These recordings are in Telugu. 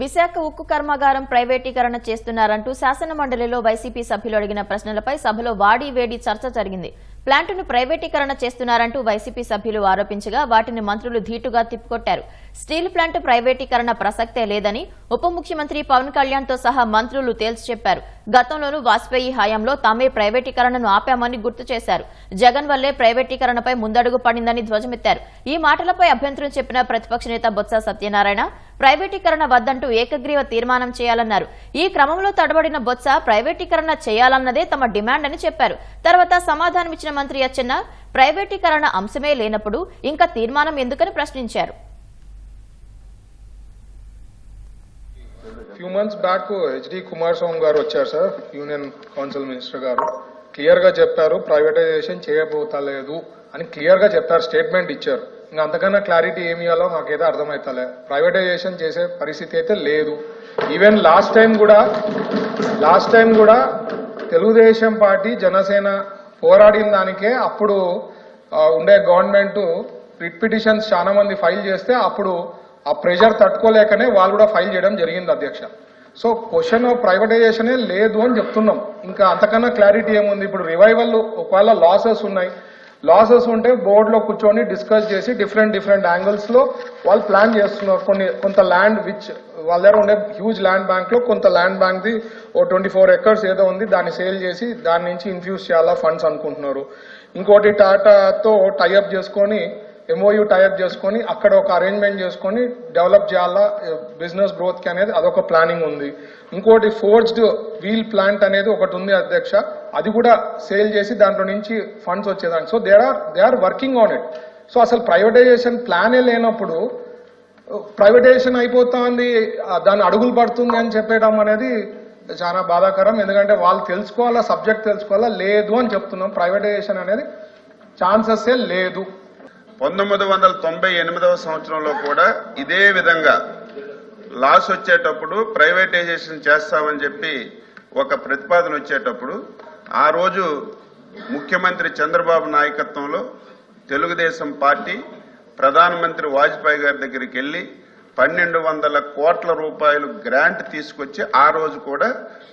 విశాఖ ఉక్కు కర్మాగారం ప్రైవేటీకరణ చేస్తున్నారంటూ శాసన మండలిలో వైసీపీ సభ్యులు అడిగిన ప్రశ్నలపై సభలో వాడి వేడి చర్చ జరిగింది. ప్లాంటును ప్రైవేటీకరణ చేస్తున్నారంటూ వైసీపీ సభ్యులు ఆరోపించగా వాటిని మంత్రులు ధీటుగా తిప్పికొట్టారు. స్టీల్ ప్లాంట్ ప్రైవేటీకరణ ప్రసక్తే లేదని ఉప ముఖ్యమంత్రి పవన్ కళ్యాణ్తో సహా మంత్రులు తేల్చి చెప్పారు. గతంలోనూ వాజ్పేయి హయాంలో తామే ప్రైవేటీకరణను ఆపామని గుర్తు చేశారు. జగన్ వల్లే ప్రైవేటీకరణపై ముందడుగు పడిందని ధ్వజమెత్తారు. ఈ మాటలపై అభ్యంతరం చెప్పిన ప్రతిపక్ష నేత బొత్స సత్యనారాయణ ప్రైవేటీకరణ వద్దంటూ ఏకగ్రీవ తీర్మానం చేయాలన్నారు. ఈ క్రమంలో తడబడిన బొత్స ప్రైవేటీకరణ చేయాలన్నదే తమ డిమాండ్ అని చెప్పారు. తర్వాత సమాధానమిచ్చిన మంత్రి అచ్చెన్న ప్రైవేటీకరణ అంశమే లేనప్పుడు ఇంకా తీర్మానం ఎందుకని ప్రశ్నించారు. Few months back HD Kumaraswamy గారు వచ్చారు సార్ యూనియన్ కౌన్సిల్ మినిస్టర్ గారు. క్లియర్గా చెప్పారు ప్రైవేటైజేషన్ చేయబోతలేదు అని క్లియర్గా చెప్పారు స్టేట్మెంట్ ఇచ్చారు. ఇంకా అంతకన్నా క్లారిటీ ఏమి ఇవ్వాలో మాకైతే అర్థమవుతలే ప్రైవేటైజేషన్ చేసే పరిస్థితి అయితే లేదు. ఈవెన్ లాస్ట్ టైం కూడా లాస్ట్ టైం కూడా తెలుగుదేశం పార్టీ జనసేన పోరాడిన దానికే అప్పుడు ఉండే గవర్నమెంట్ రిట్ పిటిషన్స్ చాలా మంది ఫైల్ చేస్తే అప్పుడు ఆ ప్రెషర్ తట్టుకోలేకనే వాళ్ళు కూడా ఫైల్ చేయడం జరిగింది అధ్యక్ష. సో క్వశ్చన్ ప్రైవేటైజేషనే లేదు అని చెప్తున్నాం. ఇంకా అంతకన్నా క్లారిటీ ఏముంది? ఇప్పుడు రివైవల్ ఒకవేళ లాసెస్ ఉన్నాయి లాసెస్ ఉంటే బోర్డులో కూర్చొని డిస్కస్ చేసి డిఫరెంట్ డిఫరెంట్ యాంగిల్స్లో వాళ్ళు ప్లాన్ చేస్తున్నారు. కొన్ని కొంత ల్యాండ్ విచ్ వాళ్ళ దగ్గర ఉండే హ్యూజ్ ల్యాండ్ బ్యాంక్లో కొంత land bank the O twenty four acres ఏదో ఉంది దాన్ని సేల్ చేసి దాని నుంచి ఇన్ఫ్యూజ్ చేయాలా ఫండ్స్ అనుకుంటున్నారు. ఇంకోటి టాటాతో టైఅప్ చేసుకొని ఎంఓయూ టైప్ చేసుకొని అక్కడ ఒక అరేంజ్మెంట్ చేసుకొని డెవలప్ చేయాలా బిజినెస్ గ్రోత్కి అనేది అదొక ప్లానింగ్ ఉంది. ఇంకోటి ఫోర్జ్డ్ వీల్ ప్లాంట్ అనేది ఒకటి ఉంది అధ్యక్ష. అది కూడా సేల్ చేసి దాంట్లో నుంచి ఫండ్స్ వచ్చేదాన్ని so they are they are working on it so అసలు ప్రైవేటైజేషన్ ప్లానే లేనప్పుడు ప్రైవేటైజేషన్ అయిపోతుంది దాన్ని అడుగులు పడుతుంది అని చెప్పడం అనేది చాలా బాధాకరం. ఎందుకంటే వాళ్ళు తెలుసుకోవాలా సబ్జెక్ట్ తెలుసుకోవాలా లేదు అని చెప్తున్నాం. ప్రైవేటైజేషన్ అనేది ఛాన్సెస్ లేదు. పంతొమ్మిది వందల తొంభై ఎనిమిదవ సంవత్సరంలో కూడా ఇదే విధంగా లాస్ వచ్చేటప్పుడు ప్రైవేటైజేషన్ చేస్తామని చెప్పి ఒక ప్రతిపాదన వచ్చేటప్పుడు ఆ రోజు ముఖ్యమంత్రి చంద్రబాబు నాయకత్వంలో తెలుగుదేశం పార్టీ ప్రధానమంత్రి వాజ్పేయి గారి దగ్గరికి వెళ్ళి పన్నెండు వందల కోట్ల రూపాయలు గ్రాంట్ తీసుకొచ్చి ఆ రోజు కూడా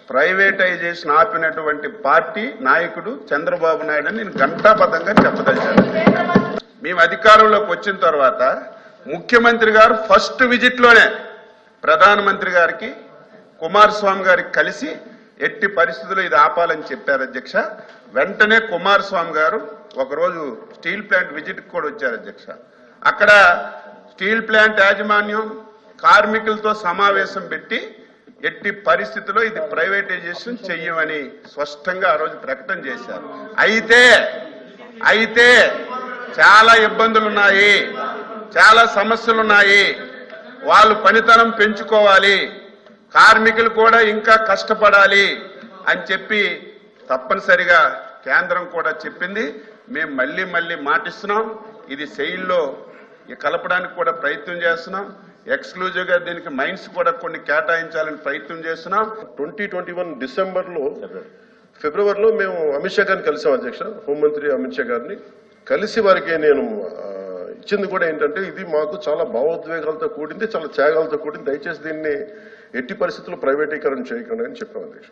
ప్రైవేటైజేషన్ ఆపినటువంటి పార్టీ నాయకుడు చంద్రబాబు నాయుడు అని నేను ఘంటాబద్ధంగా చెప్పదలిచాను. మేము అధికారంలోకి వచ్చిన తర్వాత ముఖ్యమంత్రి గారు ఫస్ట్ విజిట్లోనే ప్రధానమంత్రి గారికి కుమారస్వామి గారికి కలిసి ఎట్టి పరిస్థితుల్లో ఇది ఆపాలని చెప్పారు అధ్యక్ష. వెంటనే కుమారస్వామి గారు ఒకరోజు స్టీల్ ప్లాంట్ విజిట్ కూడా వచ్చారు అధ్యక్ష. అక్కడ స్టీల్ ప్లాంట్ యాజమాన్యం కార్మికులతో సమావేశం పెట్టి ఎట్టి పరిస్థితుల్లో ఇది ప్రైవేటైజేషన్ చెయ్యమని స్పష్టంగా ఆ రోజు ప్రకటన చేశారు. అయితే అయితే చాలా ఇబ్బందులు ఉన్నాయి చాలా సమస్యలు ఉన్నాయి వాళ్ళు పనితనం పెంచుకోవాలి కార్మికులు కూడా ఇంకా కష్టపడాలి అని చెప్పి తప్పనిసరిగా కేంద్రం కూడా చెప్పింది. మేము మళ్ళీ మళ్ళీ మాటిస్తున్నాం. ఇది సెయిల్లో కలపడానికి కూడా ప్రయత్నం చేస్తున్నాం. ఎక్స్క్లూజివ్గా దీనికి మైన్స్ కూడా కొన్ని కేటాయించాలని ప్రయత్నం చేస్తున్నాం. ట్వంటీ ట్వంటీ వన్ డిసెంబర్లో ఫిబ్రవరిలో మేము అమిత్ షా గారిని కలిసాం అధ్యక్ష హోంమంత్రి అమిత్ షా గారిని. కలిసి వారికి నేను ఇచ్చింది కూడా ఏంటంటే ఇది మాకు చాలా భావోద్వేగాలతో కూడింది చాలా త్యాగాలతో కూడింది. దయచేసి దీన్ని ఎట్టి పరిస్థితుల్లో ప్రైవేటీకరణ చేయకుండా అని చెప్పాం అధ్యక్ష.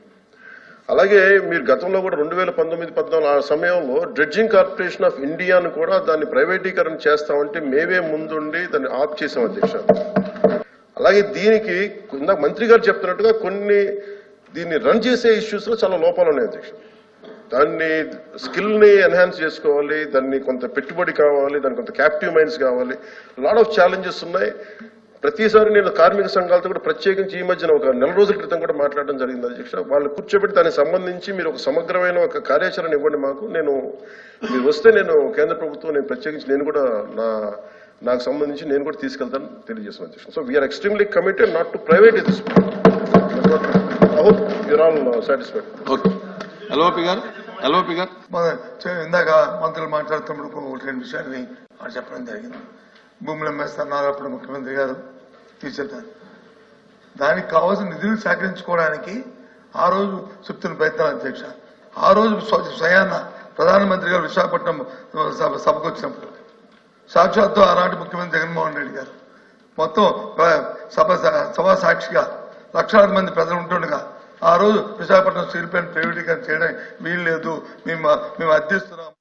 అలాగే మీరు గతంలో కూడా రెండు వేల పంతొమ్మిది పద్నాలుగు ఆ సమయంలో డ్రెడ్జింగ్ కార్పొరేషన్ ఆఫ్ ఇండియాను కూడా దాన్ని ప్రైవేటీకరణ చేస్తామంటే మేమే ముందుండి దాన్ని ఆప్ చేసాం అధ్యక్ష. అలాగే దీనికి ఇందాక మంత్రి గారు చెప్తున్నట్టుగా కొన్ని దీన్ని రన్ చేసే ఇష్యూస్లో చాలా లోపాలు ఉన్నాయి అధ్యక్ష. దాన్ని స్కిల్ని ఎన్హాన్స్ చేసుకోవాలి దాన్ని కొంత పెట్టుబడి కావాలి దాని కొంత క్యాప్టివ్ మైండ్స్ కావాలి. లాట్ ఆఫ్ ఛాలెంజెస్ ఉన్నాయి. ప్రతిసారి నేను కార్మిక సంఘాలతో కూడా ప్రత్యేకించి ఈ మధ్యన ఒక నెల రోజుల క్రితం కూడా మాట్లాడడం జరిగింది అధ్యక్ష. వాళ్ళు కూర్చోబెట్టి దానికి సంబంధించి మీరు ఒక సమగ్రమైన ఒక కార్యాచరణ ఇవ్వండి మాకు. నేను మీరు వస్తే నేను కేంద్ర ప్రభుత్వం నేను ప్రత్యేకించి నేను కూడా నా నాకు సంబంధించి నేను కూడా తీసుకెళ్తాను తెలియజేస్తాను అధ్యక్ష. So we are extremely committed not to private is I hope you're all satisfied okay గారు. ఎల్ఓపి గారు ఇందాక మంత్రులు మాట్లాడుతున్నప్పుడు ఒకటి రెండు విషయాన్ని చెప్పడం జరిగింది. భూములు అమ్మేస్తున్నారు అప్పుడు ముఖ్యమంత్రి గారు తీసుకెళ్తారు. దానికి కావాల్సిన నిధులు సేకరించుకోవడానికి ఆ రోజు చెప్తున్న ప్రయత్నాలు అధ్యక్ష. ఆ రోజు సయాన స్వయాన ప్రధానమంత్రి గారు విశాఖపట్నం సభ- సభకు వచ్చినప్పుడు. సాక్షాత్తు ఆనాటి ముఖ్యమంత్రి జగన్మోహన్ రెడ్డి గారు. మొత్తం సభ సభా సాక్షిగా లక్షలాది మంది ప్రజలు ఉంటుండగా ఆ రోజు విశాఖపట్నం స్టీల్ ప్లాంట్ ప్రైవేటీకరణ చేయడానికి వీలు లేదు. మేము మేము అర్థిస్తున్నాం